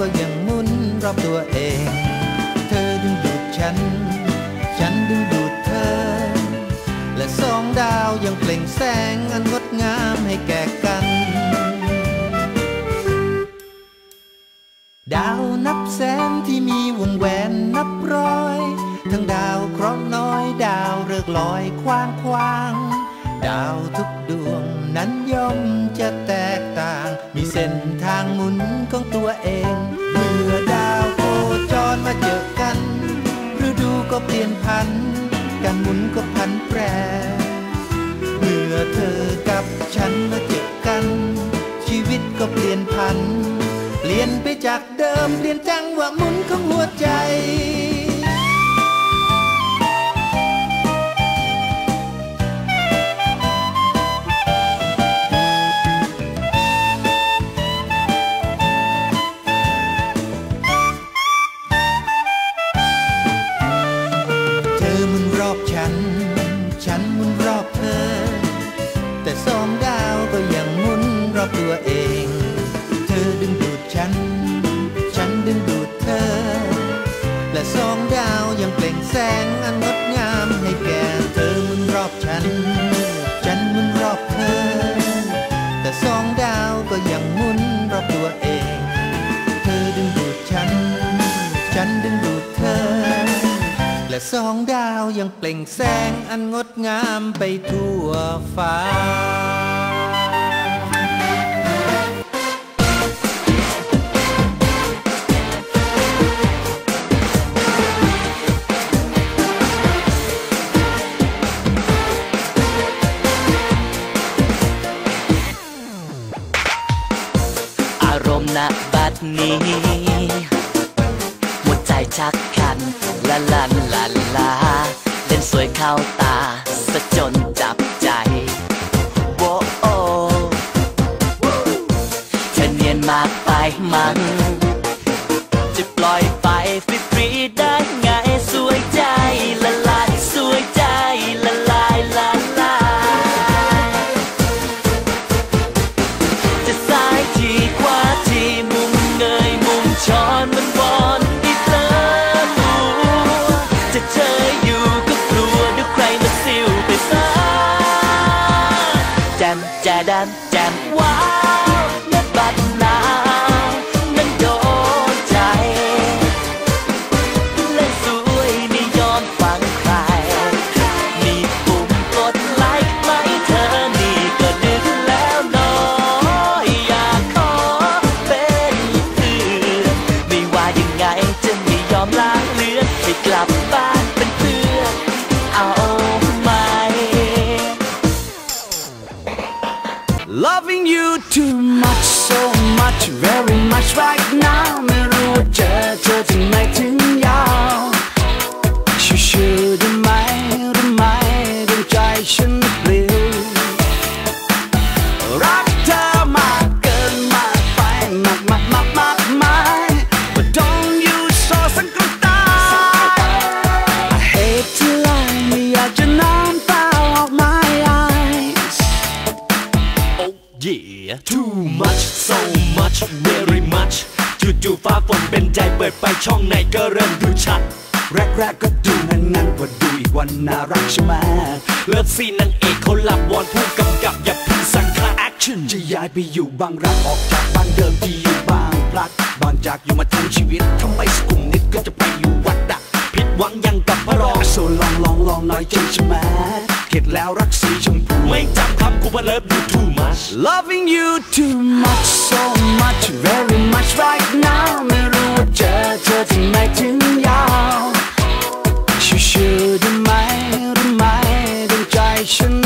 ก็ยังมุนรอบตัวเอง เธอดึงดูดฉัน ฉันดึงดูดเธอ และสองดาวยังเปล่งแสงอันงดงามให้แก่กัน ดาวนับแสนที่มีวงแหวนนับร้อย ทั้งดาวเคราะห์น้อยดาวเริกลอยคว้างคว้างดาวทุกดวงนั้นย่อมจะแตกต่าง มีเส้นทางหมุนของตัวเอง ก็เปลี่ยนพัน การหมุนก็พันแปร เมื่อเธอกับฉันมาเจอกัน ชีวิตก็เปลี่ยนพัน เปลี่ยนไปจากเดิมเปลี่ยนจังว่าหมุนของหัวใจ อดึงดูดฉัน ฉันดึงดูดเธอ และสองดาวยังเปล่งแสงอันงดงามให้แก่เธอมุนรอบฉัน ฉันมุนรอบเธอ แต่สองดาวก็ยังหมุนรอบตัวเอง เธอดึงดูดฉัน ฉันดึงดูดเธอ และสองดาวยังเปล่งแสงอันงดงามไปทั่วฟ้า ณบัดนี้ หัวใจชักคันละลันละลาเล่นสวยเข้าตาสะจนจับใจโวโอเธอเนียนมากไปมั้ง ม Loving you too much so much very much right now ไม่รู้ว่าเจอเธอที่ไหนถึงยาวชื่อๆได้ไหมรู้ไหมดวงใจฉันปลิวรัก yeah too much so much very much จู่ๆฟ้าฝนเป็นใจเปิดไปช่องไหนก็เริ่มดูชัด แรกๆก็ดูงั้นงั้นๆว่าดูอีกวันน่ารักใช่ไหมเลิฟซีนนางเอกเขาหลับวอนผู้กำกับอย่าพึ่งสั่งค่าแอคชั่นจะย้ายไปอยู่บางรักออกจากบ้านเดิมที่อยู่บางพลัดบางจากอยู่มาทั้งชีวิตทำไมสกุมนิดก็จะไปอยู่วัดดะผิดหวังยังกับพระรองโซลองลองลองน่อยใจนจะแม ข็ดแล้วรักสีชมพูไม่จำคำกูว่าเลิฟยูทูมัช Loving you too much so much very much right now ไม่รู้ว่าเจอเธอที่ไหนถึงยาวชิวๆได้ไหมหรือไม่ดวงใจฉัน